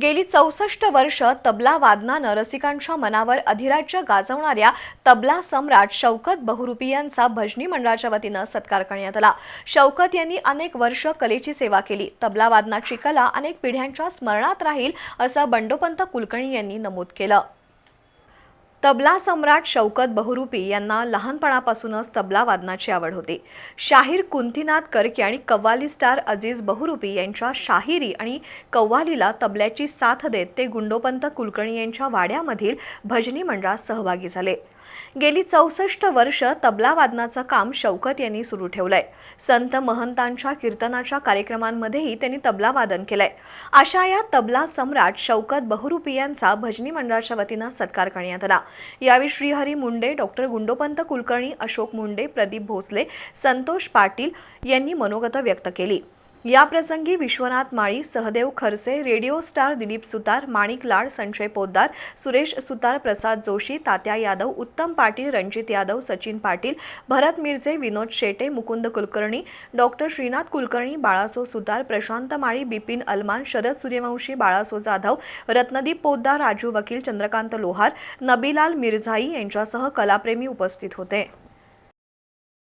गेली चौसष्ट वर्ष तबला वादनानं रसिकांच्या मनावर अधिराज्य गाजवणाऱ्या तबला सम्राट शौकत बहुरुपी यांचा भजनी मंडळाच्या वतीनं सत्कार करण्यात आला. शौकत यांनी अनेक वर्ष कलेची सेवा केली. तबला वादनाची कला अनेक पिढ्यांच्या स्मरणात राहील असं बंडोपंत कुलकर्णी यांनी नमूद केलं. तबला सम्राट शौकत बहुरूपी यांना लहानपणापासूनच तबला वादनाची आवड होती. शाहीर कुंतीनाथ कर्के आणि कव्वाली स्टार अजीज बहुरूपी यांच्या शाहिरी आणि कव्वालीला तबल्याची साथ देत ते गुंडोपंत कुलकर्णी यांच्या वाड्यामधील भजनी मंडळात सहभागी झाले. गेली चौसष्ट वर्ष तबला वादनाचं काम शौकत यांनी सुरू ठेवलंय. संत महंतांच्या कीर्तनाच्या कार्यक्रमांमध्येही त्यांनी तबला वादन केलंय. अशा या तबला सम्राट शौकत बहुरूपी यांचा भजनी मंडळाच्या वतीनं सत्कार करण्यात आला. यावेळी श्रीहरी मुंडे डॉक्टर गुंडोपंत कुलकर्णी अशोक मुंडे प्रदीप भोसले संतोष पाटील यांनी मनोगत व्यक्त केली. याप्रसंगी Vishwanath Mali Sahadev Kharse radio star Dilip Sutar Manik Lad Sanjay Poddar Suresh Sutar Prasad Joshi Tatya Yadav Uttam Patil Ranjit Yadav Sachin Patil Bharat Mirje Vinod Shete Mukund Kulkarni doctor Shrinath Kulkarni Balaso Sutar Prashant Mali Bipin Alman Sharad Suryavanshi Balaso Jadhav Ratnadeep Poddar Raju Vakil Chandrakant Lohar नबीलाल मिरझाई यांच्यासह कलाप्रेमी उपस्थित होते.